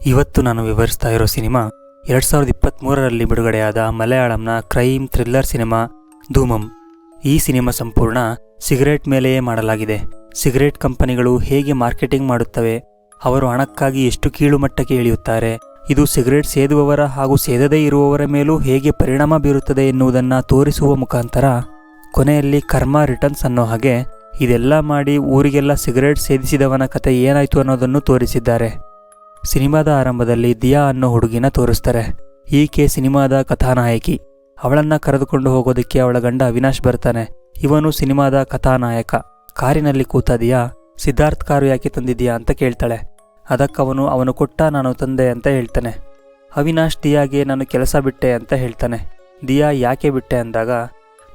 ಇವತ್ತು ನಾನು ವಿವರಿಸ್ತಾ ಇರೋ ಸಿನಿಮಾ ಎರಡು ಸಾವಿರದ ಇಪ್ಪತ್ತ್ಮೂರರಲ್ಲಿ ಬಿಡುಗಡೆಯಾದ ಮಲಯಾಳಂನ ಕ್ರೈಮ್ ಥ್ರಿಲ್ಲರ್ ಸಿನಿಮಾ ಧೂಮಂ. ಈ ಸಿನಿಮಾ ಸಂಪೂರ್ಣ ಸಿಗರೇಟ್ ಮೇಲೆಯೇ ಮಾಡಲಾಗಿದೆ. ಸಿಗರೇಟ್ ಕಂಪನಿಗಳು ಹೇಗೆ ಮಾರ್ಕೆಟಿಂಗ್ ಮಾಡುತ್ತವೆ, ಅವರು ಹಣಕ್ಕಾಗಿ ಎಷ್ಟು ಕೀಳು ಮಟ್ಟಕ್ಕೆ ಇಳಿಯುತ್ತಾರೆ, ಇದು ಸಿಗರೇಟ್ ಸೇದುವವರ ಹಾಗೂ ಸೇದದೇ ಇರುವವರ ಮೇಲೂ ಹೇಗೆ ಪರಿಣಾಮ ಬೀರುತ್ತದೆ ಎನ್ನುವುದನ್ನು ತೋರಿಸುವ ಮುಖಾಂತರ, ಕೊನೆಯಲ್ಲಿ ಕರ್ಮ ರಿಟರ್ನ್ಸ್ ಅನ್ನೋ ಹಾಗೆ ಇದೆಲ್ಲ ಮಾಡಿ ಊರಿಗೆಲ್ಲ ಸಿಗರೇಟ್ ಸೇದಿಸಿದವನ ಕತೆ ಏನಾಯಿತು ಅನ್ನೋದನ್ನು ತೋರಿಸಿದ್ದಾರೆ. ಸಿನಿಮಾದ ಆರಂಭದಲ್ಲಿ ದಿಯಾ ಅನ್ನೋ ಹುಡುಗಿನ ತೋರಿಸ್ತಾರೆ. ಈಕೆ ಸಿನಿಮಾದ ಕಥಾನಾಯಕಿ. ಅವಳನ್ನ ಕರೆದುಕೊಂಡು ಹೋಗೋದಕ್ಕೆ ಅವಳ ಗಂಡ ಅವಿನಾಶ್ ಬರ್ತಾನೆ. ಇವನು ಸಿನಿಮಾದ ಕಥಾನಾಯಕ. ಕಾರಿನಲ್ಲಿ ಕೂತ ದಿಯಾ, ಸಿದ್ಧಾರ್ಥ್ ಕಾರು ಯಾಕೆ ತಂದಿದ್ಯಾ ಅಂತ ಕೇಳ್ತಾಳೆ. ಅದಕ್ಕವನು, ಅವನು ಕೊಟ್ಟ ನಾನು ತಂದೆ ಅಂತ ಹೇಳ್ತಾನೆ. ಅವಿನಾಶ್ ದಿಯಾಗೆ, ನಾನು ಕೆಲಸ ಬಿಟ್ಟೆ ಅಂತ ಹೇಳ್ತಾನೆ. ದಿಯಾ, ಯಾಕೆ ಬಿಟ್ಟೆ? ಅಂದಾಗ,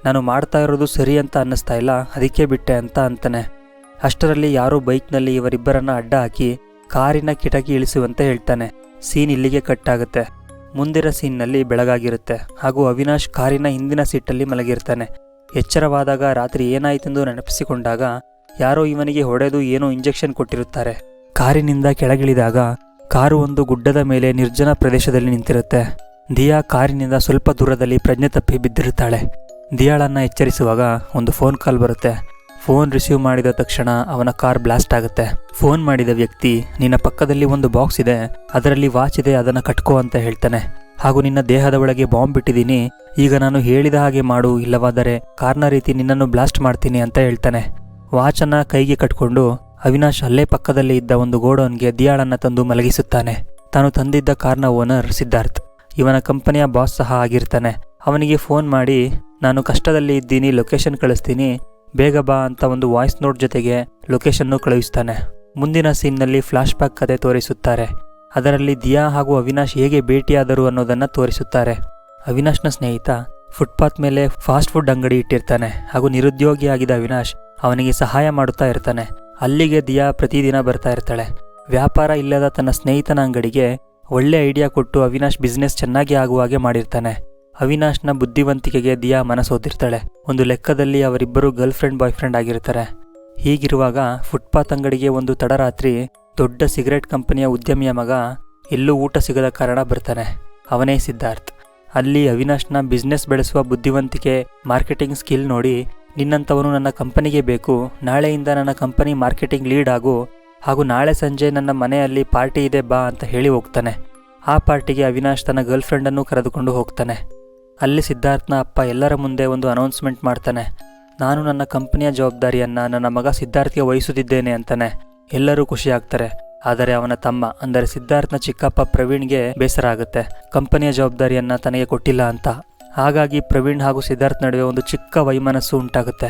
ನಾನು ಮಾಡ್ತಾ ಇರೋದು ಸರಿ ಅಂತ ಅನ್ನಿಸ್ತಾ ಇಲ್ಲ, ಅದಕ್ಕೆ ಬಿಟ್ಟೆ ಅಂತ ಅಂತಾನೆ. ಅಷ್ಟರಲ್ಲಿ ಯಾರೂ ಬೈಕ್ನಲ್ಲಿ ಇವರಿಬ್ಬರನ್ನ ಅಡ್ಡ ಹಾಕಿ ಕಾರಿನ ಕಿಟಕಿ ಇಳಿಸುವಂತೆ ಹೇಳ್ತಾನೆ. ಸೀನ್ ಇಲ್ಲಿಗೆ ಕಟ್ ಆಗುತ್ತೆ. ಮುಂದಿನ ಸೀನ್ನಲ್ಲಿ ಬೆಳಗಾಗಿರುತ್ತೆ. ಹಾಗೂ ಅವಿನಾಶ್ ಕಾರಿನ ಹಿಂದಿನ ಸೀಟಲ್ಲಿ ಮಲಗಿರ್ತಾನೆ. ಎಚ್ಚರವಾದಾಗ ರಾತ್ರಿ ಏನಾಯಿತೆಂದು ನೆನಪಿಸಿಕೊಂಡಾಗ ಯಾರೋ ಇವನಿಗೆ ಹೊಡೆದು ಏನೋ ಇಂಜೆಕ್ಷನ್ ಕೊಟ್ಟಿರುತ್ತಾರೆ. ಕಾರಿನಿಂದ ಕೆಳಗಿಳಿದಾಗ ಕಾರು ಒಂದು ಗುಡ್ಡದ ಮೇಲೆ ನಿರ್ಜನ ಪ್ರದೇಶದಲ್ಲಿ ನಿಂತಿರುತ್ತೆ. ದಿಯಾ ಕಾರಿನಿಂದ ಸ್ವಲ್ಪ ದೂರದಲ್ಲಿ ಪ್ರಜ್ಞೆ ತಪ್ಪಿ ಬಿದ್ದಿರುತ್ತಾಳೆ. ದಿಯಾಳನ್ನ ಎಚ್ಚರಿಸುವಾಗ ಒಂದು ಫೋನ್ ಕಾಲ್ ಬರುತ್ತೆ. ಫೋನ್ ರಿಸೀವ್ ಮಾಡಿದ ತಕ್ಷಣ ಅವನ ಕಾರ್ ಬ್ಲಾಸ್ಟ್ ಆಗುತ್ತೆ. ಫೋನ್ ಮಾಡಿದ ವ್ಯಕ್ತಿ, ನಿನ್ನ ಪಕ್ಕದಲ್ಲಿ ಒಂದು ಬಾಕ್ಸ್ ಇದೆ, ಅದರಲ್ಲಿ ವಾಚ್ ಇದೆ, ಅದನ್ನು ಕಟ್ಕೋ ಅಂತ ಹೇಳ್ತಾನೆ. ಹಾಗೂ ನಿನ್ನ ದೇಹದ ಒಳಗೆ ಬಾಂಬ್ ಬಿಟ್ಟಿದ್ದೀನಿ ಈಗ ನಾನು ಹೇಳಿದ ಹಾಗೆ ಮಾಡು, ಇಲ್ಲವಾದರೆ ಕಾರ್ನ ರೀತಿ ನಿನ್ನನ್ನು ಬ್ಲಾಸ್ಟ್ ಮಾಡ್ತೀನಿ ಅಂತ ಹೇಳ್ತಾನೆ. ವಾಚನ್ನ ಕೈಗೆ ಕಟ್ಕೊಂಡು ಅವಿನಾಶ್ ಅಲ್ಲೇ ಪಕ್ಕದಲ್ಲಿ ಇದ್ದ ಒಂದು ಗೋಡೌನ್ಗೆ ದಿಯಾಳನ್ನ ತಂದು ಮಲಗಿಸುತ್ತಾನೆ. ತಾನು ತಂದಿದ್ದ ಕಾರ್ನ ಓನರ್ ಸಿದ್ಧಾರ್ಥ್. ಇವನ ಕಂಪನಿಯ ಬಾಸ್ ಸಹ ಆಗಿರ್ತಾನೆ. ಅವನಿಗೆ ಫೋನ್ ಮಾಡಿ, ನಾನು ಕಷ್ಟದಲ್ಲಿ ಇದ್ದೀನಿ, ಲೊಕೇಶನ್ ಕಳಿಸ್ತೀನಿ ಬೇಗ ಬಾ ಅಂತ ಒಂದು ವಾಯ್ಸ್ ನೋಟ್ ಜೊತೆಗೆ ಲೊಕೇಶನ್ನು ಕಳುಹಿಸ್ತಾನೆ. ಮುಂದಿನ ಸೀನ್ನಲ್ಲಿ ಫ್ಲಾಶ್ ಬ್ಯಾಕ್ ಕತೆ ತೋರಿಸುತ್ತಾರೆ. ಅದರಲ್ಲಿ ದಿಯಾ ಹಾಗೂ ಅವಿನಾಶ್ ಹೇಗೆ ಭೇಟಿಯಾದರು ಅನ್ನೋದನ್ನು ತೋರಿಸುತ್ತಾರೆ. ಅವಿನಾಶ್ನ ಸ್ನೇಹಿತ ಫುಟ್ಪಾತ್ ಮೇಲೆ ಫಾಸ್ಟ್ ಫುಡ್ ಅಂಗಡಿ ಇಟ್ಟಿರ್ತಾನೆ ಹಾಗೂ ನಿರುದ್ಯೋಗಿಯಾಗಿದ್ದ ಅವಿನಾಶ್ ಅವನಿಗೆ ಸಹಾಯ ಮಾಡುತ್ತಾ ಇರ್ತಾನೆ. ಅಲ್ಲಿಗೆ ದಿಯಾ ಪ್ರತಿದಿನ ಬರ್ತಾ ಇರ್ತಾಳೆ. ವ್ಯಾಪಾರ ಇಲ್ಲದ ತನ್ನ ಸ್ನೇಹಿತನ ಅಂಗಡಿಗೆ ಒಳ್ಳೆ ಐಡಿಯಾ ಕೊಟ್ಟು ಅವಿನಾಶ್ ಬಿಸ್ನೆಸ್ ಚೆನ್ನಾಗಿ ಆಗುವ ಹಾಗೆ ಮಾಡಿರ್ತಾನೆ. ಅವಿನಾಶ್ನ ಬುದ್ಧಿವಂತಿಕೆಗೆ ದಿಯಾ ಮನಸೋದಿರ್ತಾಳೆ ಒಂದು ಲೆಕ್ಕದಲ್ಲಿ ಅವರಿಬ್ಬರು ಗರ್ಲ್ ಫ್ರೆಂಡ್, ಬಾಯ್ ಫ್ರೆಂಡ್ ಆಗಿರ್ತಾರೆ. ಹೀಗಿರುವಾಗ ಫುಟ್ಪಾತ್ ಅಂಗಡಿಗೆ ಒಂದು ತಡರಾತ್ರಿ ದೊಡ್ಡ ಸಿಗರೆಟ್ ಕಂಪನಿಯ ಉದ್ಯಮಿಯ ಮಗ ಎಲ್ಲೂ ಊಟ ಸಿಗದ ಕಾರಣ ಬರ್ತಾನೆ. ಅವನೇ ಸಿದ್ಧಾರ್ಥ್. ಅಲ್ಲಿ ಅವಿನಾಶ್ನ ಬಿಸ್ನೆಸ್ ಬೆಳೆಸುವ ಬುದ್ಧಿವಂತಿಕೆ, ಮಾರ್ಕೆಟಿಂಗ್ ಸ್ಕಿಲ್ ನೋಡಿ ನಿನ್ನಂಥವನು ನನ್ನ ಕಂಪನಿಗೆ ಬೇಕು, ನಾಳೆಯಿಂದ ನನ್ನ ಕಂಪನಿ ಮಾರ್ಕೆಟಿಂಗ್ ಲೀಡ್ ಆಗು ಹಾಗೂ ನಾಳೆ ಸಂಜೆ ನನ್ನ ಮನೆಯಲ್ಲಿ ಪಾರ್ಟಿ ಇದೆ ಬಾ ಅಂತ ಹೇಳಿ ಹೋಗ್ತಾನೆ. ಆ ಪಾರ್ಟಿಗೆ ಅವಿನಾಶ್ ತನ್ನ ಗರ್ಲ್ಫ್ರೆಂಡನ್ನು ಕರೆದುಕೊಂಡು ಹೋಗ್ತಾನೆ. ಅಲ್ಲಿ ಸಿದ್ಧಾರ್ಥನ ಅಪ್ಪ ಎಲ್ಲರ ಮುಂದೆ ಒಂದು ಅನೌನ್ಸ್ಮೆಂಟ್ ಮಾಡ್ತಾನೆ. ನಾನು ನನ್ನ ಕಂಪನಿಯ ಜವಾಬ್ದಾರಿಯನ್ನು ನನ್ನ ಮಗ ಸಿದ್ಧಾರ್ಥಿಗೆ ವಹಿಸುತ್ತಿದ್ದೇನೆ ಅಂತಾನೆ. ಎಲ್ಲರೂ ಖುಷಿಯಾಗ್ತಾರೆ. ಆದರೆ ಅವನ ತಮ್ಮ, ಅಂದರೆ ಸಿದ್ಧಾರ್ಥನ ಚಿಕ್ಕಪ್ಪ ಪ್ರವೀಣ್ಗೆ ಬೇಸರ ಆಗುತ್ತೆ. ಕಂಪನಿಯ ಜವಾಬ್ದಾರಿಯನ್ನು ತನಗೆ ಕೊಟ್ಟಿಲ್ಲ ಅಂತ. ಹಾಗಾಗಿ ಪ್ರವೀಣ್ ಹಾಗೂ ಸಿದ್ಧಾರ್ಥ್ ನಡುವೆ ಒಂದು ಚಿಕ್ಕ ವೈಮನಸ್ಸು ಉಂಟಾಗುತ್ತೆ.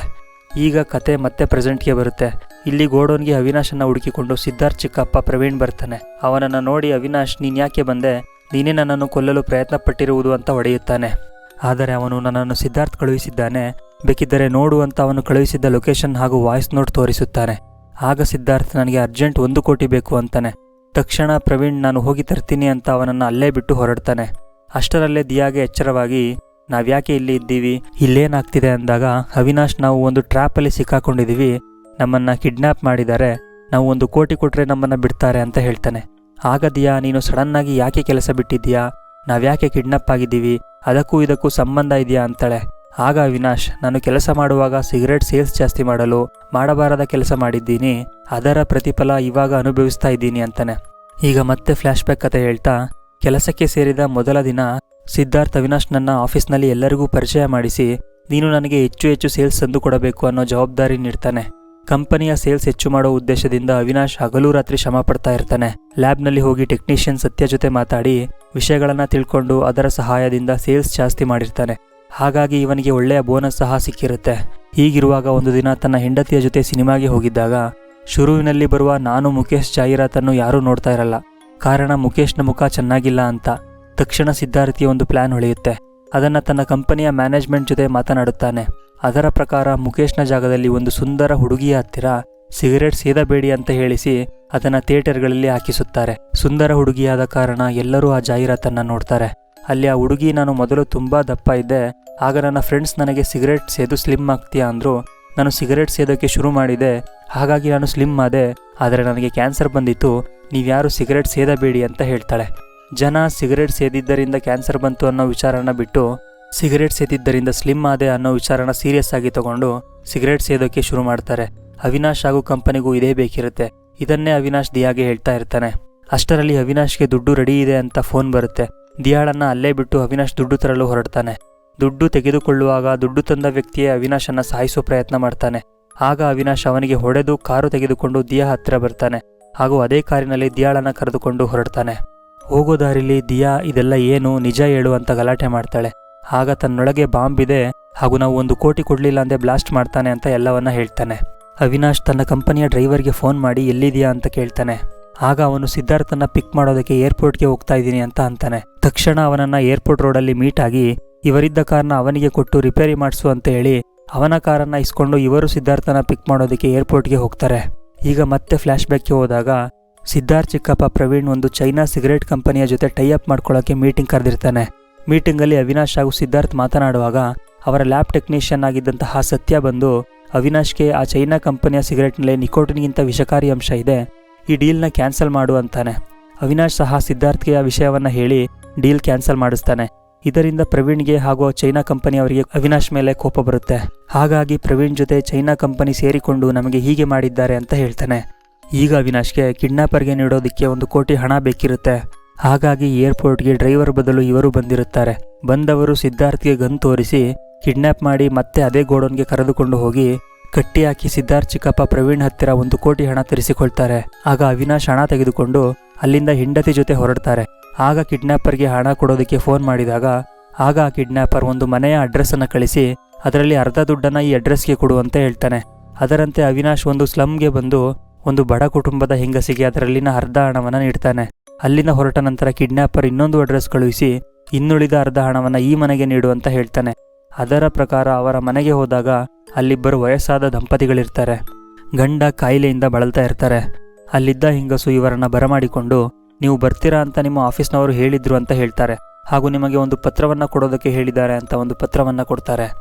ಈಗ ಕತೆ ಮತ್ತೆ ಪ್ರೆಸೆಂಟ್ಗೆ ಬರುತ್ತೆ. ಇಲ್ಲಿ ಗೋಡೋನ್ಗೆ ಅವಿನಾಶನ್ನ ಹುಡುಕಿಕೊಂಡು ಸಿದ್ಧಾರ್ಥ್ ಚಿಕ್ಕಪ್ಪ ಪ್ರವೀಣ್ ಬರ್ತಾನೆ. ಅವನನ್ನು ನೋಡಿ ಅವಿನಾಶ್ ನೀನ್ಯಾಕೆ ಬಂದೆ? ನೀನೇ ನನ್ನನ್ನು ಕೊಲ್ಲಲು ಪ್ರಯತ್ನ ಪಟ್ಟಿರುವುದು ಅಂತ ಹೊಡೆಯುತ್ತಾನೆ. ಆದರೆ ಅವನು ನನ್ನನ್ನು ಸಿದ್ಧಾರ್ಥ್ ಕಳುಹಿಸಿದ್ದಾನೆ, ಬೇಕಿದ್ದರೆ ನೋಡು ಅಂತ ಅವನು ಕಳುಹಿಸಿದ್ದ ಲೊಕೇಶನ್ ಹಾಗೂ ವಾಯ್ಸ್ ನೋಟ್ ತೋರಿಸುತ್ತಾನೆ. ಆಗ ಸಿದ್ಧಾರ್ಥ್ ನನಗೆ ಅರ್ಜೆಂಟ್ ಒಂದು ಕೋಟಿ ಬೇಕು ಅಂತಾನೆ. ತಕ್ಷಣ ಪ್ರವೀಣ್, ನಾನು ಹೋಗಿ ತರ್ತೀನಿ ಅಂತ ಅವನನ್ನು ಅಲ್ಲೇ ಬಿಟ್ಟು ಹೊರಡ್ತಾನೆ. ಅಷ್ಟರಲ್ಲೇ ದಿಯಾಗೆ ಎಚ್ಚರವಾಗಿ, ನಾವ್ಯಾಕೆ ಇಲ್ಲಿ ಇದ್ದೀವಿ? ಇಲ್ಲೇನಾಗ್ತಿದೆ ಅಂದಾಗ ಅವಿನಾಶ್, ನಾವು ಒಂದು ಟ್ರ್ಯಾಪಲ್ಲಿ ಸಿಕ್ಕಾಕೊಂಡಿದ್ದೀವಿ. ನಮ್ಮನ್ನು ಕಿಡ್ನ್ಯಾಪ್ ಮಾಡಿದ್ದಾರೆ. ನಾವು ಒಂದು ಕೋಟಿ ಕೊಟ್ಟರೆ ನಮ್ಮನ್ನು ಬಿಡ್ತಾರೆ ಅಂತ ಹೇಳ್ತಾನೆ. ಆಗ ದಿಯಾ, ನೀನು ಸಡನ್ನಾಗಿ ಯಾಕೆ ಕೆಲಸ ಬಿಟ್ಟಿದ್ದೀಯಾ? ನಾವ್ಯಾಕೆ ಕಿಡ್ನಾಪ್ ಆಗಿದ್ದೀವಿ? ಅದಕ್ಕೂ ಇದಕ್ಕೂ ಸಂಬಂಧ ಇದೆಯಾ ಅಂತಾಳೆ. ಆಗ ಅವಿನಾಶ್, ನಾನು ಕೆಲಸ ಮಾಡುವಾಗ ಸಿಗರೇಟ್ ಸೇಲ್ಸ್ ಜಾಸ್ತಿ ಮಾಡಲು ಮಾಡಬಾರದ ಕೆಲಸ ಮಾಡಿದ್ದೀನಿ. ಅದರ ಪ್ರತಿಫಲ ಇವಾಗ ಅನುಭವಿಸ್ತಾ ಇದ್ದೀನಿ ಅಂತಾನೆ. ಈಗ ಮತ್ತೆ ಫ್ಲ್ಯಾಶ್ ಬ್ಯಾಕ್ ಕತೆ ಹೇಳ್ತಾ, ಕೆಲಸಕ್ಕೆ ಸೇರಿದ ಮೊದಲ ದಿನ ಸಿದ್ಧಾರ್ಥ್ ಅವಿನಾಶ್ ನನ್ನ ಆಫೀಸ್ನಲ್ಲಿ ಎಲ್ಲರಿಗೂ ಪರಿಚಯ ಮಾಡಿಸಿ, ನೀನು ನನಗೆ ಹೆಚ್ಚು ಹೆಚ್ಚು ಸೇಲ್ಸ್ ತಂದು ಕೊಡಬೇಕು ಅನ್ನೋ ಜವಾಬ್ದಾರಿ ನೀಡ್ತಾನೆ. ಕಂಪನಿಯ ಸೇಲ್ಸ್ ಹೆಚ್ಚು ಮಾಡೋ ಉದ್ದೇಶದಿಂದ ಅವಿನಾಶ್ ಹಗಲು ರಾತ್ರಿ ಶ್ರಮ ಪಡ್ತಾ ಇರ್ತಾನೆ. ಲ್ಯಾಬ್ನಲ್ಲಿ ಹೋಗಿ ಟೆಕ್ನಿಷಿಯನ್ ಸತ್ಯ ಜೊತೆ ಮಾತಾಡಿ ವಿಷಯಗಳನ್ನ ತಿಳ್ಕೊಂಡು ಅದರ ಸಹಾಯದಿಂದ ಸೇಲ್ಸ್ ಜಾಸ್ತಿ ಮಾಡಿರ್ತಾನೆ. ಹಾಗಾಗಿ ಇವನಿಗೆ ಒಳ್ಳೆಯ ಬೋನಸ್ ಸಹ ಸಿಕ್ಕಿರುತ್ತೆ. ಹೀಗಿರುವಾಗ ಒಂದು ದಿನ ತನ್ನ ಹೆಂಡತಿಯ ಜೊತೆ ಸಿನಿಮಾಗೆ ಹೋಗಿದ್ದಾಗ ಶುರುವಿನಲ್ಲಿ ಬರುವ ನಾನು ಮುಖೇಶ್ ಜಾಹೀರಾತನ್ನು ಯಾರೂ ನೋಡ್ತಾ ಇರಲ್ಲ. ಕಾರಣ ಮುಖೇಶ್ನ ಮುಖ ಚೆನ್ನಾಗಿಲ್ಲ ಅಂತ. ತಕ್ಷಣ ಸಿದ್ಧಾರ್ಥಿಯ ಒಂದು ಪ್ಲಾನ್ ಹೊಳೆಯುತ್ತೆ. ಅದನ್ನು ತನ್ನ ಕಂಪನಿಯ ಮ್ಯಾನೇಜ್ಮೆಂಟ್ ಜೊತೆ ಮಾತನಾಡುತ್ತಾನೆ. ಅದರ ಪ್ರಕಾರ ಮುಖೇಶ್ನ ಜಾಗದಲ್ಲಿ ಒಂದು ಸುಂದರ ಹುಡುಗಿಯ ಹತ್ತಿರ ಸಿಗರೇಟ್ ಸೇದಬೇಡಿ ಅಂತ ಹೇಳಿಸಿ ಅದನ್ನ ಥಿಯೇಟರ್ಗಳಲ್ಲಿ ಹಾಕಿಸುತ್ತಾರೆ. ಸುಂದರ ಹುಡುಗಿಯಾದ ಕಾರಣ ಎಲ್ಲರೂ ಆ ಜಾಹೀರಾತನ್ನು ನೋಡ್ತಾರೆ. ಅಲ್ಲಿ ಆ ಹುಡುಗಿ ನಾನು ಮೊದಲು ತುಂಬಾ ದಪ್ಪ ಇದ್ದೆ, ಆಗ ನನ್ನ ಫ್ರೆಂಡ್ಸ್ ನನಗೆ ಸಿಗರೇಟ್ ಸೇದು ಸ್ಲಿಮ್ ಆಗ್ತೀಯಾ ಅಂದ್ರು, ನಾನು ಸಿಗರೇಟ್ ಸೇದೋಕ್ಕೆ ಶುರು ಮಾಡಿದೆ, ಹಾಗಾಗಿ ನಾನು ಸ್ಲಿಮ್ ಆದೆ, ಆದರೆ ನನಗೆ ಕ್ಯಾನ್ಸರ್ ಬಂದಿತ್ತು ನೀವ್ಯಾರು ಸಿಗರೇಟ್ ಸೇದಬೇಡಿ ಅಂತ ಹೇಳ್ತಾಳೆ. ಜನ ಸಿಗರೇಟ್ ಸೇದಿದ್ದರಿಂದ ಕ್ಯಾನ್ಸರ್ ಬಂತು ಅನ್ನೋ ವಿಚಾರನ ಬಿಟ್ಟು ಸಿಗರೇಟ್ ಸೇದಿದ್ದರಿಂದ ಸ್ಲಿಮ್ ಆದೆ ಅನ್ನೋ ವಿಚಾರನ ಸೀರಿಯಸ್ ಆಗಿ ತಗೊಂಡು ಸಿಗರೇಟ್ ಸೇದೋಕ್ಕೆ ಶುರು ಮಾಡ್ತಾರೆ. ಅವಿನಾಶ್ ಹಾಗೂ ಕಂಪನಿಗೂ ಇದೇ ಬೇಕಿರುತ್ತೆ. ಇದನ್ನೇ ಅವಿನಾಶ್ ದಿಯಾಗೆ ಹೇಳ್ತಾ ಇರ್ತಾನೆ. ಅಷ್ಟರಲ್ಲಿ ಅವಿನಾಶ್ಗೆ ದುಡ್ಡು ರೆಡಿ ಇದೆ ಅಂತ ಫೋನ್ ಬರುತ್ತೆ. ದಿಯಾಳನ್ನ ಅಲ್ಲೇ ಬಿಟ್ಟು ಅವಿನಾಶ್ ದುಡ್ಡು ತರಲು ಹೊರಡ್ತಾನೆ. ದುಡ್ಡು ತೆಗೆದುಕೊಳ್ಳುವಾಗ ದುಡ್ಡು ತಂದ ವ್ಯಕ್ತಿಯೇ ಅವಿನಾಶನ್ನ ಸಾಯಿಸೋ ಪ್ರಯತ್ನ ಮಾಡ್ತಾನೆ. ಆಗ ಅವಿನಾಶ್ ಅವನಿಗೆ ಹೊಡೆದು ಕಾರು ತೆಗೆದುಕೊಂಡು ದಿಯಾ ಹತ್ತಿರ ಬರ್ತಾನೆ. ಹಾಗೂ ಅದೇ ಕಾರಿನಲ್ಲಿ ದಿಯಾಳನ್ನ ಕರೆದುಕೊಂಡು ಹೊರಡ್ತಾನೆ. ಹೋಗೋ ದಾರಿಲಿ ದಿಯಾ, ಇದೆಲ್ಲ ಏನು? ನಿಜ ಹೇಳು ಅಂತ ಗಲಾಟೆ ಮಾಡ್ತಾಳೆ. ಆಗ ತನ್ನೊಳಗೆ ಬಾಂಬ್ ಇದೆ ಹಾಗೂ ನಾವು ಒಂದು ಕೋಟಿ ಕೊಡ್ಲಿಲ್ಲ ಅಂದೆ ಬ್ಲಾಸ್ಟ್ ಮಾಡ್ತಾನೆ ಅಂತ ಎಲ್ಲವನ್ನ ಹೇಳ್ತಾನೆ. ಅವಿನಾಶ್ ತನ್ನ ಕಂಪನಿಯ ಡ್ರೈವರ್ಗೆ ಫೋನ್ ಮಾಡಿ ಎಲ್ಲಿದೆಯಾ ಅಂತ ಕೇಳ್ತಾನೆ. ಆಗ ಅವನು ಸಿದ್ಧಾರ್ಥನ ಪಿಕ್ ಮಾಡೋದಕ್ಕೆ ಏರ್ಪೋರ್ಟ್ಗೆ ಹೋಗ್ತಾ ಇದ್ದೀನಿ ಅಂತ ಅಂತಾನೆ. ತಕ್ಷಣ ಅವನನ್ನ ಏರ್ಪೋರ್ಟ್ ರೋಡಲ್ಲಿ ಮೀಟ್ ಆಗಿ, ಇವರಿದ್ದ ಕಾರ್ನ ಅವನಿಗೆ ಕೊಟ್ಟು ರಿಪೇರಿ ಮಾಡಿಸು ಅಂತ ಹೇಳಿ, ಅವನ ಕಾರನ್ನ ಇಸ್ಕೊಂಡು ಇವರು ಸಿದ್ಧಾರ್ಥನ ಪಿಕ್ ಮಾಡೋದಕ್ಕೆ ಏರ್ಪೋರ್ಟ್ಗೆ ಹೋಗ್ತಾರೆ. ಈಗ ಮತ್ತೆ ಫ್ಲ್ಯಾಶ್ ಬ್ಯಾಕ್ಗೆ ಹೋದಾಗ, ಸಿದ್ಧಾರ್ಥ್ ಚಿಕ್ಕಪ್ಪ ಪ್ರವೀಣ್ ಒಂದು ಚೈನಾ ಸಿಗರೇಟ್ ಕಂಪನಿಯ ಜೊತೆ ಟೈ ಅಪ್ ಮಾಡ್ಕೊಳ್ಳೋಕೆ ಮೀಟಿಂಗ್ ಕರೆದಿರ್ತಾನೆ. ಮೀಟಿಂಗಲ್ಲಿ ಅವಿನಾಶ್ ಹಾಗೂ ಸಿದ್ಧಾರ್ಥ್ ಮಾತನಾಡುವಾಗ, ಅವರ ಲ್ಯಾಬ್ ಟೆಕ್ನಿಷಿಯನ್ ಆಗಿದ್ದಂತಹ ಸತ್ಯ ಬಂದು ಅವಿನಾಶ್ಗೆ ಆ ಚೈನಾ ಕಂಪನಿಯ ಸಿಗರೆಟ್ನಲ್ಲಿ ನಿಕೋಟಿನ್ಗಿಂತ ವಿಷಕಾರಿ ಅಂಶ ಇದೆ, ಈ ಡೀಲ್ನ ಕ್ಯಾನ್ಸಲ್ ಮಾಡು ಅಂತಾನೆ. ಅವಿನಾಶ್ ಸಹ ಸಿದ್ಧಾರ್ಥ್ಗೆ ಆ ವಿಷಯವನ್ನು ಹೇಳಿ ಡೀಲ್ ಕ್ಯಾನ್ಸಲ್ ಮಾಡಿಸ್ತಾನೆ. ಇದರಿಂದ ಪ್ರವೀಣ್ಗೆ ಹಾಗೂ ಚೈನಾ ಕಂಪನಿಯವರಿಗೆ ಅವಿನಾಶ್ ಮೇಲೆ ಕೋಪ ಬರುತ್ತೆ. ಹಾಗಾಗಿ ಪ್ರವೀಣ್ ಜೊತೆ ಚೈನಾ ಕಂಪನಿ ಸೇರಿಕೊಂಡು ನಮಗೆ ಹೀಗೆ ಮಾಡಿದ್ದಾರೆ ಅಂತ ಹೇಳ್ತಾನೆ. ಈಗ ಅವಿನಾಶ್ಗೆ ಕಿಡ್ನಾಪರ್ಗೆ ನೀಡೋದಕ್ಕೆ ಒಂದು ಕೋಟಿ ಹಣ ಬೇಕಿರುತ್ತೆ. ಹಾಗಾಗಿ ಏರ್ಪೋರ್ಟ್ಗೆ ಡ್ರೈವರ್ ಬದಲು ಇವರು ಬಂದಿರುತ್ತಾರೆ. ಬಂದವರು ಸಿದ್ಧಾರ್ಥ್ಗೆ ಗನ್ ತೋರಿಸಿ ಕಿಡ್ನಾಪ್ ಮಾಡಿ ಮತ್ತೆ ಅದೇ ಗೋಡೌನ್ಗೆ ಕರೆದುಕೊಂಡು ಹೋಗಿ ಕಟ್ಟಿ ಹಾಕಿ ಸಿದ್ಧಾರ್ಥ್ ಚಿಕ್ಕಪ್ಪ ಪ್ರವೀಣ್ ಹತ್ತಿರ ಒಂದು ಕೋಟಿ ಹಣ ತರಿಸಿಕೊಳ್ತಾರೆ. ಆಗ ಅವಿನಾಶ್ ಹಣ ತೆಗೆದುಕೊಂಡು ಅಲ್ಲಿಂದ ಹೆಂಡತಿ ಜೊತೆ ಹೊರಡ್ತಾರೆ. ಆಗ ಕಿಡ್ನ್ಯಾಪರ್ಗೆ ಹಣ ಕೊಡೋದಕ್ಕೆ ಫೋನ್ ಮಾಡಿದಾಗ ಆಗ ಆ ಕಿಡ್ನ್ಯಾಪರ್ ಒಂದು ಮನೆಯ ಅಡ್ರೆಸ್ ಅನ್ನ ಕಳಿಸಿ ಅದರಲ್ಲಿ ಅರ್ಧ ದುಡ್ಡನ್ನ ಈ ಅಡ್ರೆಸ್ಗೆ ಕೊಡು ಅಂತ ಹೇಳ್ತಾನೆ. ಅದರಂತೆ ಅವಿನಾಶ್ ಒಂದು ಸ್ಲಮ್ಗೆ ಬಂದು ಒಂದು ಬಡ ಕುಟುಂಬದ ಹೆಂಗಸಿಗೆ ಅದರಲ್ಲಿನ ಅರ್ಧ ಹಣವನ್ನು ನೀಡ್ತಾನೆ. ಅಲ್ಲಿನ ಹೊರಟ ನಂತರ ಕಿಡ್ನ್ಯಾಪರ್ ಇನ್ನೊಂದು ಅಡ್ರೆಸ್ ಕಳುಹಿಸಿ ಇನ್ನುಳಿದ ಅರ್ಧ ಹಣವನ್ನು ಈ ಮನೆಗೆ ನೀಡು ಅಂತ ಹೇಳ್ತಾನೆ. ಅದರ ಪ್ರಕಾರ ಅವರ ಮನೆಗೆ ಹೋದಾಗ ಅಲ್ಲಿಬ್ಬರು ವಯಸ್ಸಾದ ದಂಪತಿಗಳಿರ್ತಾರೆ. ಗಂಡ ಕಾಯಿಲೆಯಿಂದ ಬಳಲ್ತಾ ಇರ್ತಾರೆ. ಅಲ್ಲಿದ್ದ ಹೆಂಗಸು ಇವರನ್ನು ಬರಮಾಡಿಕೊಂಡು, ನೀವು ಬರ್ತೀರಾ ಅಂತ ನಿಮ್ಮ ಆಫೀಸ್ನವರು ಹೇಳಿದ್ರು ಅಂತ ಹೇಳ್ತಾರೆ. ಹಾಗೂ ನಿಮಗೆ ಒಂದು ಪತ್ರವನ್ನು ಕೊಡೋದಕ್ಕೆ ಹೇಳಿದ್ದಾರೆ ಅಂತ ಒಂದು ಪತ್ರವನ್ನು ಕೊಡ್ತಾರೆ.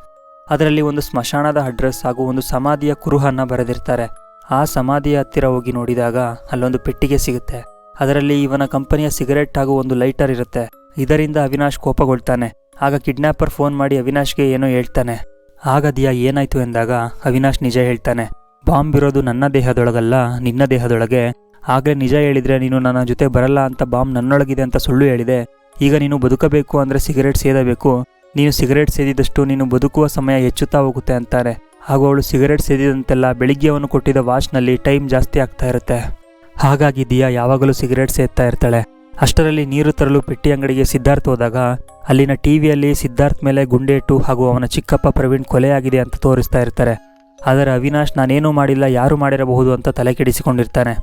ಅದರಲ್ಲಿ ಒಂದು ಸ್ಮಶಾನದ ಅಡ್ರೆಸ್ ಹಾಗೂ ಒಂದು ಸಮಾಧಿಯ ಕುರುಹನ್ನು ಬರೆದಿರ್ತಾರೆ. ಆ ಸಮಾಧಿಯ ಹತ್ತಿರ ಹೋಗಿ ನೋಡಿದಾಗ ಅಲ್ಲೊಂದು ಪೆಟ್ಟಿಗೆ ಸಿಗುತ್ತೆ. ಅದರಲ್ಲಿ ಇವನ ಕಂಪನಿಯ ಸಿಗರೆಟ್ ಹಾಗೂ ಒಂದು ಲೈಟರ್ ಇರುತ್ತೆ. ಇದರಿಂದ ಅವಿನಾಶ್ ಕೋಪಗೊಳ್ತಾನೆ. ಆಗ ಕಿಡ್ನಾಪರ್ ಫೋನ್ ಮಾಡಿ ಅವಿನಾಶ್ಗೆ ಏನೋ ಹೇಳ್ತಾನೆ. ಆಗ ದಿಯಾ ಏನಾಯ್ತು ಎಂದಾಗ ಅವಿನಾಶ್ ನಿಜ ಹೇಳ್ತಾನೆ. ಬಾಂಬ್ ಇರೋದು ನನ್ನ ದೇಹದೊಳಗಲ್ಲ, ನಿನ್ನ ದೇಹದೊಳಗೆ. ಆಗಲೇ ನಿಜ ಹೇಳಿದ್ರೆ ನೀನು ನನ್ನ ಜೊತೆ ಬರಲ್ಲ ಅಂತ ಬಾಂಬ್ ನನ್ನೊಳಗಿದೆ ಅಂತ ಸುಳ್ಳು ಹೇಳಿದೆ. ಈಗ ನೀನು ಬದುಕಬೇಕು ಅಂದರೆ ಸಿಗರೇಟ್ ಸೇದಬೇಕು. ನೀನು ಸಿಗರೇಟ್ ಸೇದಿದಷ್ಟು ನೀನು ಬದುಕುವ ಸಮಯ ಹೆಚ್ಚುತ್ತಾ ಹೋಗುತ್ತೆ ಅಂತಾರೆ. ಹಾಗೂ ಅವಳು ಸಿಗರೇಟ್ ಸೇದಿದಂತೆಲ್ಲ ಬೆಳಿಗ್ಗೆ ಕೊಟ್ಟಿದ್ದ ವಾಚ್ನಲ್ಲಿ ಟೈಮ್ ಜಾಸ್ತಿ ಆಗ್ತಾ ಇರುತ್ತೆ. ಹಾಗಾಗಿ ದಿಯಾ ಯಾವಾಗಲೂ ಸಿಗರೇಟ್ ಸೇದ್ತಾ ಇರ್ತಾಳೆ. ಅಷ್ಟರಲ್ಲಿ ನೀರು ತರಲು ಪೆಟ್ಟಿ ಅಂಗಡಿಗೆ ಸಿದ್ಧಾರ್ಥ್ ಹೋದಾಗ, ಅಲ್ಲಿನ ಟಿವಿಯಲ್ಲಿ ಸಿದ್ಧಾರ್ಥ್ ಮೇಲೆ ಗುಂಡೇಟು ಹಾಗೂ ಅವನ ಚಿಕ್ಕಪ್ಪ ಪ್ರವೀಣ್ ಕೊಲೆಯಾಗಿದೆ ಅಂತ ತೋರಿಸ್ತಾ ಇರ್ತಾರೆ. ಆದರೆ ಅವಿನಾಶ್, ನಾನೇನೂ ಮಾಡಿಲ್ಲ, ಯಾರು ಮಾಡಿರಬಹುದು ಅಂತ ತಲೆ ಕೆಡಿಸಿಕೊಂಡಿರ್ತಾನೆ.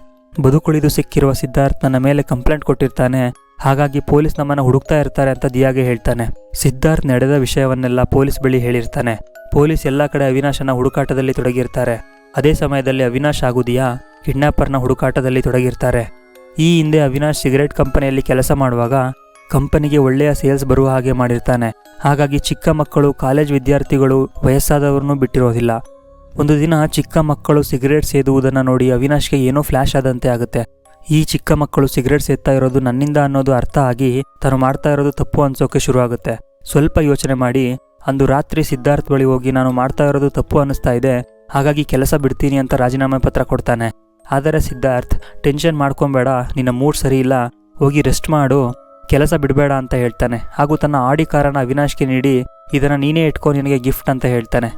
ಬದುಕುಳಿದು ಸಿಕ್ಕಿರುವ ಸಿದ್ಧಾರ್ಥ್ ನನ್ನ ಮೇಲೆ ಕಂಪ್ಲೇಂಟ್ ಕೊಟ್ಟಿರ್ತಾನೆ. ಹಾಗಾಗಿ ಪೊಲೀಸ್ ನಮ್ಮನ್ನು ಹುಡುಕ್ತಾ ಇರ್ತಾರೆ ಅಂತ ದಿಯಾಗೆ ಹೇಳ್ತಾನೆ. ಸಿದ್ಧಾರ್ಥ್ ನಡೆದ ವಿಷಯವನ್ನೆಲ್ಲ ಪೊಲೀಸ್ ಬಳಿ ಹೇಳಿರ್ತಾನೆ. ಪೊಲೀಸ್ ಎಲ್ಲ ಕಡೆ ಅವಿನಾಶನ ಹುಡುಕಾಟದಲ್ಲಿ ತೊಡಗಿರ್ತಾರೆ. ಅದೇ ಸಮಯದಲ್ಲಿ ಅವಿನಾಶ್ ಆಗುದಿಯಾ ದಿಯಾ ಕಿಡ್ನಾಪರ್ನ ಹುಡುಕಾಟದಲ್ಲಿ ತೊಡಗಿರ್ತಾರೆ. ಈ ಹಿಂದೆ ಅವಿನಾಶ್ ಸಿಗರೆಟ್ ಕಂಪನಿಯಲ್ಲಿ ಕೆಲಸ ಮಾಡುವಾಗ ಕಂಪನಿಗೆ ಒಳ್ಳೆಯ ಸೇಲ್ಸ್ ಬರುವ ಹಾಗೆ ಮಾಡಿರ್ತಾನೆ. ಹಾಗಾಗಿ ಚಿಕ್ಕ ಮಕ್ಕಳು, ಕಾಲೇಜ್ ವಿದ್ಯಾರ್ಥಿಗಳು ವಯಸ್ಸಾದವರನ್ನು ಬಿಟ್ಟಿರೋದಿಲ್ಲ. ಒಂದು ದಿನ ಚಿಕ್ಕ ಮಕ್ಕಳು ಸಿಗರೇಟ್ ಸೇದುವುದನ್ನು ನೋಡಿ ಅವಿನಾಶ್ಗೆ ಏನೋ ಫ್ಲ್ಯಾಶ್ ಆದಂತೆ ಆಗುತ್ತೆ. ಈ ಚಿಕ್ಕ ಮಕ್ಕಳು ಸಿಗರೇಟ್ ಸೇದ್ತಾ ಇರೋದು ನನ್ನಿಂದ ಅನ್ನೋದು ಅರ್ಥ ಆಗಿ ತಾನು ಮಾಡ್ತಾ ಇರೋದು ತಪ್ಪು ಅನ್ಸೋಕೆ ಶುರು ಆಗುತ್ತೆ ಸ್ವಲ್ಪ ಯೋಚನೆ ಮಾಡಿ, ಅಂದು ರಾತ್ರಿ ಸಿದ್ಧಾರ್ಥ್ ಬಳಿ ಹೋಗಿ ನಾನು ಮಾಡ್ತಾ ಇರೋದು ತಪ್ಪು ಅನ್ನಿಸ್ತಾ ಇದೆ, ಹಾಗಾಗಿ ಕೆಲಸ ಬಿಡ್ತೀನಿ ಅಂತ ರಾಜೀನಾಮೆ ಪತ್ರ ಕೊಡ್ತಾನೆ. ಆದರೆ ಸಿದ್ಧಾರ್ಥ್, ಟೆನ್ಷನ್ ಮಾಡ್ಕೊಬೇಡ, ನಿನ್ನ ಮೂಡ್ ಸರಿ ಇಲ್ಲ, ಹೋಗಿ ರೆಸ್ಟ್ ಮಾಡು, ಕೆಲಸ ಬಿಡಬೇಡ ಅಂತ ಹೇಳ್ತಾನೆ. ಹಾಗೂ ತನ್ನ ಆಡಿ ಕಾರನ್ನು ಅವಿನಾಶ್ಗೆ ನೀಡಿ, ಇದನ್ನು ನೀನೇ ಇಟ್ಕೊ, ನಿನಗೆ ಗಿಫ್ಟ್ ಅಂತ ಹೇಳ್ತಾನೆ.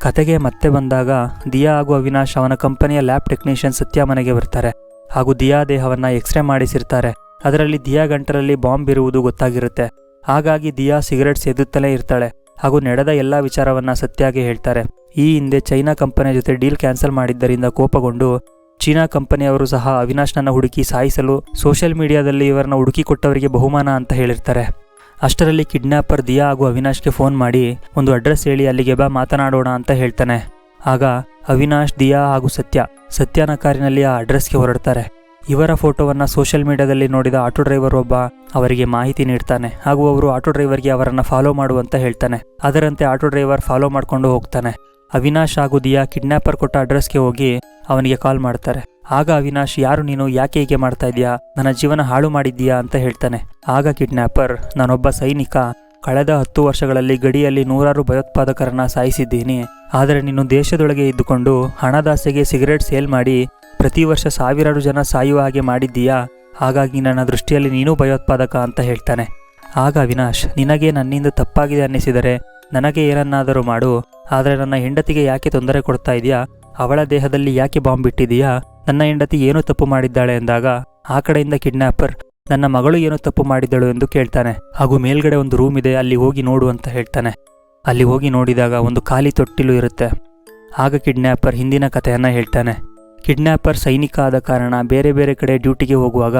ಕತೆಗೆ ಮತ್ತೆ ಬಂದಾಗ, ದಿಯಾ ಹಾಗೂ ಅವಿನಾಶ್ ಅವನ ಕಂಪನಿಯ ಲ್ಯಾಬ್ ಟೆಕ್ನಿಷಿಯನ್ ಸತ್ಯ ಮನೆಗೆ ಬರ್ತಾರೆ. ಹಾಗೂ ದಿಯಾ ದೇಹವನ್ನು ಎಕ್ಸ್ರೇ ಮಾಡಿಸಿರ್ತಾರೆ. ಅದರಲ್ಲಿ ದಿಯಾ ಗಂಟರಲ್ಲಿ ಬಾಂಬ್ ಇರುವುದು ಗೊತ್ತಾಗಿರುತ್ತೆ. ಹಾಗಾಗಿ ದಿಯಾ ಸಿಗರೆಟ್ ಸೇದುತ್ತಲೇ ಇರ್ತಾಳೆ. ಹಾಗೂ ನಡೆದ ಎಲ್ಲ ವಿಚಾರವನ್ನ ಸತ್ಯಾಗೆ ಹೇಳ್ತಾರೆ. ಈ ಹಿಂದೆ ಚೈನಾ ಕಂಪನಿಯ ಜೊತೆ ಡೀಲ್ ಕ್ಯಾನ್ಸಲ್ ಮಾಡಿದ್ದರಿಂದ ಕೋಪಗೊಂಡು ಚೀನಾ ಕಂಪನಿಯವರು ಸಹ ಅವಿನಾಶ್ನನ್ನು ಹುಡುಕಿ ಸಾಯಿಸಲು ಸೋಷಿಯಲ್ ಮೀಡಿಯಾದಲ್ಲಿ ಇವರನ್ನ ಹುಡುಕಿ ಕೊಟ್ಟವರಿಗೆ ಬಹುಮಾನ ಅಂತ ಹೇಳಿರ್ತಾರೆ. ಅಷ್ಟರಲ್ಲಿ ಕಿಡ್ನಾಪರ್ ದಿಯಾ ಹಾಗೂ ಅವಿನಾಶ್ಗೆ ಫೋನ್ ಮಾಡಿ, ಒಂದು ಅಡ್ರೆಸ್ ಹೇಳಿ, ಅಲ್ಲಿಗೆ ಬಾ, ಮಾತನಾಡೋಣ ಅಂತ ಹೇಳ್ತಾನೆ. ಆಗ ಅವಿನಾಶ್, ದಿಯಾ ಹಾಗೂ ಸತ್ಯ, ಸತ್ಯನ ಕಾರಿನಲ್ಲಿ ಆ ಅಡ್ರೆಸ್ಗೆ ಹೊರಡ್ತಾರೆ. ಇವರ ಫೋಟೋವನ್ನು ಸೋಷಿಯಲ್ ಮೀಡಿಯಾದಲ್ಲಿ ನೋಡಿದ ಆಟೋ ಡ್ರೈವರ್ ಒಬ್ಬ ಅವರಿಗೆ ಮಾಹಿತಿ ನೀಡ್ತಾನೆ ಹಾಗೂ ಅವರು ಆಟೋ ಡ್ರೈವರ್ಗೆ ಅವರನ್ನು ಫಾಲೋ ಮಾಡುವಂತ ಹೇಳ್ತಾನೆ. ಅದರಂತೆ ಆಟೋ ಡ್ರೈವರ್ ಫಾಲೋ ಮಾಡಿಕೊಂಡು ಹೋಗ್ತಾನೆ. ಅವಿನಾಶ್ ಹಾಗೂ ದಿಯಾ ಕಿಡ್ನಾಪರ್ ಕೊಟ್ಟ ಅಡ್ರೆಸ್ಗೆ ಹೋಗಿ ಅವನಿಗೆ ಕಾಲ್ ಮಾಡ್ತಾರೆ. ಆಗ ಅವಿನಾಶ್, ಯಾರು ನೀನು? ಯಾಕೆ ಹೀಗೆ ಮಾಡ್ತಾ ಇದೀಯಾ ನನ್ನ ಜೀವನ ಹಾಳು ಮಾಡಿದ್ದೀಯಾ? ಅಂತ ಹೇಳ್ತಾನೆ. ಆಗ ಕಿಡ್ನ್ಯಾಪರ್ ನಾನೊಬ್ಬ ಸೈನಿಕ. ಕಳೆದ ಹತ್ತು ವರ್ಷಗಳಲ್ಲಿ ಗಡಿಯಲ್ಲಿ ನೂರಾರು ಭಯೋತ್ಪಾದಕರನ್ನ ಸಾಯಿಸಿದ್ದೀನಿ. ಆದರೆ ನೀನು ದೇಶದೊಳಗೆ ಇದ್ದುಕೊಂಡು ಹಣದಾಸೆಗೆ ಸಿಗರೇಟ್ ಸೇಲ್ ಮಾಡಿ ಪ್ರತಿ ವರ್ಷ ಸಾವಿರಾರು ಜನ ಸಾಯುವ ಹಾಗೆ ಮಾಡಿದ್ದೀಯಾ? ಹಾಗಾಗಿ ನನ್ನ ದೃಷ್ಟಿಯಲ್ಲಿ ನೀನು ಭಯೋತ್ಪಾದಕ ಅಂತ ಹೇಳ್ತಾನೆ. ಆಗ ಅವಿನಾಶ್, ನಿನಗೆ ನನ್ನಿಂದ ತಪ್ಪಾಗಿದೆ ಅನ್ನಿಸಿದರೆ ನನಗೆ ಏನನ್ನಾದರೂ ಮಾಡು. ಆದರೆ ನನ್ನ ಹೆಂಡತಿಗೆ ಯಾಕೆ ತೊಂದರೆ ಕೊಡ್ತಾ ಇದೆಯಾ ಅವಳ ದೇಹದಲ್ಲಿ ಯಾಕೆ ಬಾಂಬ್ ಬಿಟ್ಟಿದೀಯಾ ನನ್ನ ಹೆಂಡತಿ ಏನು ತಪ್ಪು ಮಾಡಿದ್ದಾಳೆ ಎಂದಾಗ ಆ ಕಡೆಯಿಂದ ಕಿಡ್ನಾಪರ್ ನನ್ನ ಮಗಳು ಏನು ತಪ್ಪು ಮಾಡಿದ್ದಳು ಎಂದು ಕೇಳ್ತಾನೆ. ಹಾಗೂ ಮೇಲ್ಗಡೆ ಒಂದು ರೂಮ್ ಇದೆ, ಅಲ್ಲಿ ಹೋಗಿ ನೋಡು ಅಂತ ಹೇಳ್ತಾನೆ. ಅಲ್ಲಿ ಹೋಗಿ ನೋಡಿದಾಗ ಒಂದು ಖಾಲಿ ತೊಟ್ಟಿಲು ಇರುತ್ತೆ. ಆಗ ಕಿಡ್ನ್ಯಾಪರ್ ಹಿಂದಿನ ಕಥೆಯನ್ನು ಹೇಳ್ತಾನೆ. ಕಿಡ್ನ್ಯಾಪರ್ ಸೈನಿಕ ಆದ ಕಾರಣ ಬೇರೆ ಬೇರೆ ಕಡೆ ಡ್ಯೂಟಿಗೆ ಹೋಗುವಾಗ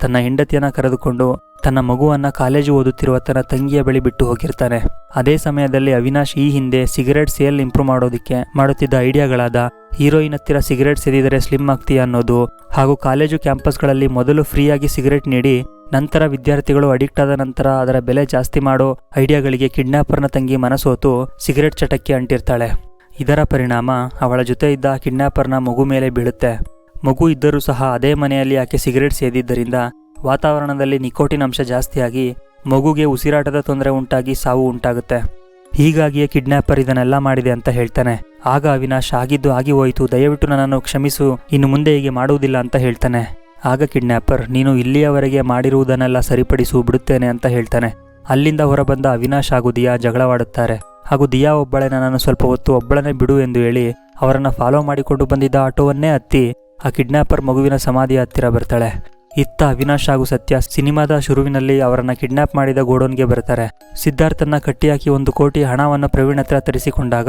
ತನ್ನ ಹೆಂಡತಿಯನ್ನು ಕರೆದುಕೊಂಡು ತನ್ನ ಮಗುವನ್ನು ಕಾಲೇಜು ಓದುತ್ತಿರುವ ತನ್ನ ತಂಗಿಯ ಬಳಿ ಬಿಟ್ಟು ಹೋಗಿರ್ತಾನೆ. ಅದೇ ಸಮಯದಲ್ಲಿ ಅವಿನಾಶ್ ಈ ಹಿಂದೆ ಸಿಗರೆಟ್ ಸೇಲ್ ಇಂಪ್ರೂವ್ ಮಾಡೋದಕ್ಕೆ ಮಾಡುತ್ತಿದ್ದ ಐಡಿಯಾಗಳಾದ ಹೀರೋಯಿನ್ ಹತ್ತಿರ ಸಿಗರೆಟ್ ಸೇದಿದರೆ ಸ್ಲಿಮ್ ಆಗ್ತೀಯ ಅನ್ನೋದು ಹಾಗೂ ಕಾಲೇಜು ಕ್ಯಾಂಪಸ್ಗಳಲ್ಲಿ ಮೊದಲು ಫ್ರೀಯಾಗಿ ಸಿಗರೆಟ್ ನೀಡಿ ನಂತರ ವಿದ್ಯಾರ್ಥಿಗಳು ಅಡಿಕ್ಟ್ ಆದ ನಂತರ ಅದರ ಬೆಲೆ ಜಾಸ್ತಿ ಮಾಡೋ ಐಡಿಯಾಗಳಿಗೆ ಕಿಡ್ನಾಪರ್ನ ತಂಗಿ ಮನಸೋತು ಸಿಗರೆಟ್ ಚಟಕ್ಕೆ ಅಂಟಿರ್ತಾಳೆ. ಇದರ ಪರಿಣಾಮ ಅವಳ ಜೊತೆ ಇದ್ದ ಕಿಡ್ನಾಪರ್ನ ಮಗು ಮೇಲೆ ಬೀಳುತ್ತೆ. ಮಗು ಇದ್ದರೂ ಸಹ ಅದೇ ಮನೆಯಲ್ಲಿ ಆಕೆ ಸಿಗರೆಟ್ ಸೇದಿದ್ದರಿಂದ ವಾತಾವರಣದಲ್ಲಿ ನಿಕೋಟಿನ್ ಅಂಶ ಜಾಸ್ತಿಯಾಗಿ ಮಗುಗೆ ಉಸಿರಾಟದ ತೊಂದರೆ ಉಂಟಾಗಿ ಸಾವು ಉಂಟಾಗುತ್ತೆ. ಹೀಗಾಗಿಯೇ ಕಿಡ್ನ್ಯಾಪರ್ ಇದನ್ನೆಲ್ಲ ಮಾಡಿದೆ ಅಂತ ಹೇಳ್ತಾನೆ. ಆಗ ಅವಿನಾಶ್ ಆಗಿದ್ದು ಆಗಿ ಹೋಯಿತು. ದಯವಿಟ್ಟು ನನ್ನನ್ನು ಕ್ಷಮಿಸು. ಇನ್ನು ಮುಂದೆ ಹೀಗೆ ಮಾಡುವುದಿಲ್ಲ ಅಂತ ಹೇಳ್ತಾನೆ. ಆಗ ಕಿಡ್ನ್ಯಾಪರ್ ನೀನು ಇಲ್ಲಿಯವರೆಗೆ ಮಾಡಿರುವುದನ್ನೆಲ್ಲ ಸರಿಪಡಿಸು, ಬಿಡುತ್ತೇನೆ ಅಂತ ಹೇಳ್ತಾನೆ. ಅಲ್ಲಿಂದ ಹೊರಬಂದ ಅವಿನಾಶ್ ಹಾಗೂ ದಿಯಾ ಜಗಳವಾಡುತ್ತಾರೆ. ಹಾಗೂ ದಿಯಾ ಒಬ್ಬಳೆ, ನನ್ನನ್ನು ಸ್ವಲ್ಪ ಹೊತ್ತು ಒಬ್ಬಳನೇ ಬಿಡು ಎಂದು ಹೇಳಿ ಅವರನ್ನು ಫಾಲೋ ಮಾಡಿಕೊಂಡು ಬಂದಿದ್ದ ಆಟೋವನ್ನೇ ಹತ್ತಿ ಆ ಕಿಡ್ನ್ಯಾಪರ್ ಮಗುವಿನ ಸಮಾಧಿಯ ಹತ್ತಿರ ಬರ್ತಾಳೆ. ಇತ್ತ ಅವಿನಾಶ್ ಹಾಗೂ ಸತ್ಯ ಸಿನಿಮಾದ ಶುರುವಿನಲ್ಲಿ ಅವರನ್ನ ಕಿಡ್ನಾಪ್ ಮಾಡಿದ ಗೋಡೌನ್ಗೆ ಬರ್ತಾರೆ. ಸಿದ್ಧಾರ್ಥನ್ನ ಕಟ್ಟಿಹಾಕಿ ಒಂದು ಕೋಟಿ ಹಣವನ್ನು ಪ್ರವೀಣ್ ಹತ್ರ ತರಿಸಿಕೊಂಡಾಗ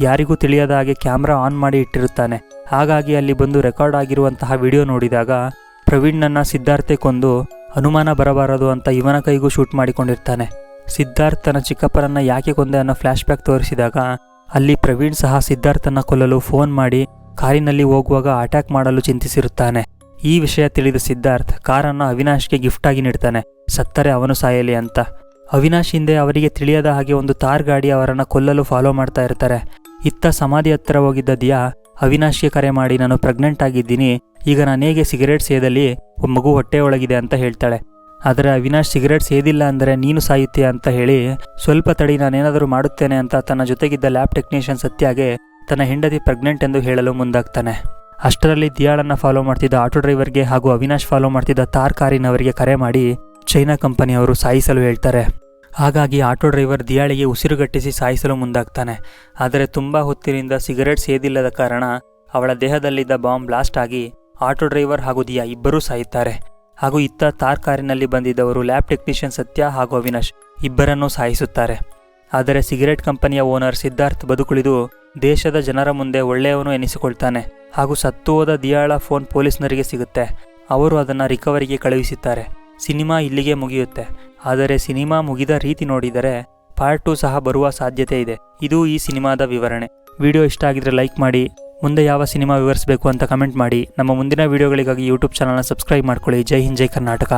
ಯಾರಿಗೂ ತಿಳಿಯದ ಹಾಗೆ ಕ್ಯಾಮ್ರಾ ಆನ್ ಮಾಡಿ ಇಟ್ಟಿರುತ್ತಾನೆ. ಹಾಗಾಗಿ ಅಲ್ಲಿ ಬಂದು ರೆಕಾರ್ಡ್ ಆಗಿರುವಂತಹ ವಿಡಿಯೋ ನೋಡಿದಾಗ ಪ್ರವೀಣ್ನನ್ನ ಸಿದ್ಧಾರ್ಥೆ ಕೊಂದು, ಅನುಮಾನ ಬರಬಾರದು ಅಂತ ಇವನ ಕೈಗೂ ಶೂಟ್ ಮಾಡಿಕೊಂಡಿರ್ತಾನೆ. ಸಿದ್ಧಾರ್ಥ್ ತನ್ನ ಚಿಕ್ಕಪ್ಪನನ್ನ ಯಾಕೆ ಕೊಂದೆ ಅನ್ನೋ ಫ್ಲ್ಯಾಶ್ ಬ್ಯಾಕ್ ತೋರಿಸಿದಾಗ ಅಲ್ಲಿ ಪ್ರವೀಣ್ ಸಹ ಸಿದ್ಧಾರ್ಥನ ಕೊಲ್ಲಲು ಫೋನ್ ಮಾಡಿ ಕಾರಿನಲ್ಲಿ ಹೋಗುವಾಗ ಅಟ್ಯಾಕ್ ಮಾಡಲು ಚಿಂತಿಸಿರುತ್ತಾನೆ. ಈ ವಿಷಯ ತಿಳಿದ ಸಿದ್ಧಾರ್ಥ್ ಕಾರನ್ನು ಅವಿನಾಶ್ಗೆ ಗಿಫ್ಟಾಗಿ ನೀಡ್ತಾನೆ. ಸತ್ತರೆ ಅವನು ಸಾಯಲಿ ಅಂತ. ಅವಿನಾಶ್ ಹಿಂದೆ ಅವರಿಗೆ ತಿಳಿಯದ ಹಾಗೆ ಒಂದು ತಾರ್ ಗಾಡಿ ಅವರನ್ನು ಕೊಲ್ಲಲು ಫಾಲೋ ಮಾಡ್ತಾ ಇರ್ತಾರೆ. ಇತ್ತ ಸಮಾಧಿ ಹತ್ತಿರ ಹೋಗಿದ್ದ ದಿಯಾ ಅವಿನಾಶ್ಗೆ ಕರೆ ಮಾಡಿ, ನಾನು ಪ್ರೆಗ್ನೆಂಟ್ ಆಗಿದ್ದೀನಿ. ಈಗ ನಾನು ಹೇಗೆ ಸಿಗರೇಟ್ ಸೇದಲ್ಲಿ ಮಗು ಮಗು ಹೊಟ್ಟೆಯೊಳಗಿದೆ ಅಂತ ಹೇಳ್ತಾಳೆ. ಆದರೆ ಅವಿನಾಶ್ ಸಿಗರೇಟ್ ಸೇದಿಲ್ಲ ಅಂದರೆ ನೀನು ಸಾಯುತ್ತೀಯ ಅಂತ ಹೇಳಿ, ಸ್ವಲ್ಪ ತಡಿ, ನಾನೇನಾದರೂ ಮಾಡುತ್ತೇನೆ ಅಂತ ತನ್ನ ಜೊತೆಗಿದ್ದ ಲ್ಯಾಬ್ ಟೆಕ್ನಿಷಿಯನ್ ಸತ್ಯಾಗೆ ತನ್ನ ಹೆಂಡತಿ ಪ್ರೆಗ್ನೆಂಟ್ ಎಂದು ಹೇಳಲು ಮುಂದಾಗ್ತಾನೆ. ಅಷ್ಟರಲ್ಲಿ ದಿಯಾಳನ್ನ ಫಾಲೋ ಮಾಡ್ತಿದ್ದ ಆಟೋ ಡ್ರೈವರ್ಗೆ ಹಾಗೂ ಅವಿನಾಶ್ ಫಾಲೋ ಮಾಡ್ತಿದ್ದ ತಾರ್ ಕಾರಿನವರಿಗೆ ಕರೆ ಮಾಡಿ ಚೈನಾ ಕಂಪನಿಯವರು ಸಾಯಿಸಲು ಹೇಳ್ತಾರೆ. ಹಾಗಾಗಿ ಆಟೋ ಡ್ರೈವರ್ ದಿಯಾಳಿಗೆ ಉಸಿರುಗಟ್ಟಿಸಿ ಸಾಯಿಸಲು ಮುಂದಾಗ್ತಾನೆ. ಆದರೆ ತುಂಬ ಹೊತ್ತಿನಿಂದ ಸಿಗರೇಟ್ ಸೇದಿಲ್ಲದ ಕಾರಣ ಅವಳ ದೇಹದಲ್ಲಿದ್ದ ಬಾಂಬ್ ಬ್ಲಾಸ್ಟ್ ಆಗಿ ಆಟೋ ಡ್ರೈವರ್ ಹಾಗೂ ದಿಯಾ ಇಬ್ಬರೂ ಸಾಯುತ್ತಾರೆ. ಹಾಗೂ ಇತ್ತ ತಾರ್ ಕಾರಿನಲ್ಲಿ ಬಂದಿದ್ದವರು ಲ್ಯಾಬ್ ಟೆಕ್ನಿಷಿಯನ್ ಸತ್ಯ ಹಾಗೂ ಅವಿನಾಶ್ ಇಬ್ಬರನ್ನೂ ಸಾಯಿಸುತ್ತಾರೆ. ಆದರೆ ಸಿಗರೇಟ್ ಕಂಪನಿಯ ಓನರ್ ಸಿದ್ಧಾರ್ಥ್ ಬದುಕುಳಿದು ದೇಶದ ಜನರ ಮುಂದೆ ಒಳ್ಳೆಯವನು ಎನಿಸಿಕೊಳ್ತಾನೆ ಹಾಗೂ ಸತ್ತು ಹೋದ ದಿಯಾಳ ಫೋನ್ ಪೊಲೀಸ್ನರಿಗೆ ಸಿಗುತ್ತೆ. ಅವರು ಅದನ್ನು ರಿಕವರಿಗೆ ಕಳುಹಿಸುತ್ತಾರೆ ಸಿನಿಮಾ ಇಲ್ಲಿಗೆ ಮುಗಿಯುತ್ತೆ. ಆದರೆ ಸಿನಿಮಾ ಮುಗಿದ ರೀತಿ ನೋಡಿದರೆ ಪಾರ್ಟ್ ಟು ಸಹ ಬರುವ ಸಾಧ್ಯತೆ ಇದೆ. ಇದು ಈ ಸಿನಿಮಾದ ವಿವರಣೆ. ವಿಡಿಯೋ ಇಷ್ಟ ಆಗಿದ್ರೆ ಲೈಕ್ ಮಾಡಿ, ಮುಂದೆ ಯಾವ ಸಿನಿಮಾ ವಿವರಿಸಬೇಕು ಅಂತ ಕಮೆಂಟ್ ಮಾಡಿ. ನಮ್ಮ ಮುಂದಿನ ವಿಡಿಯೋಗಳಿಗಾಗಿ ಯೂಟ್ಯೂಬ್ ಚಾನಲ್ನ ಸಬ್ಸ್ಕ್ರೈಬ್ ಮಾಡ್ಕೊಳ್ಳಿ. ಜೈ ಹಿಂದ್, ಜೈ ಕರ್ನಾಟಕ.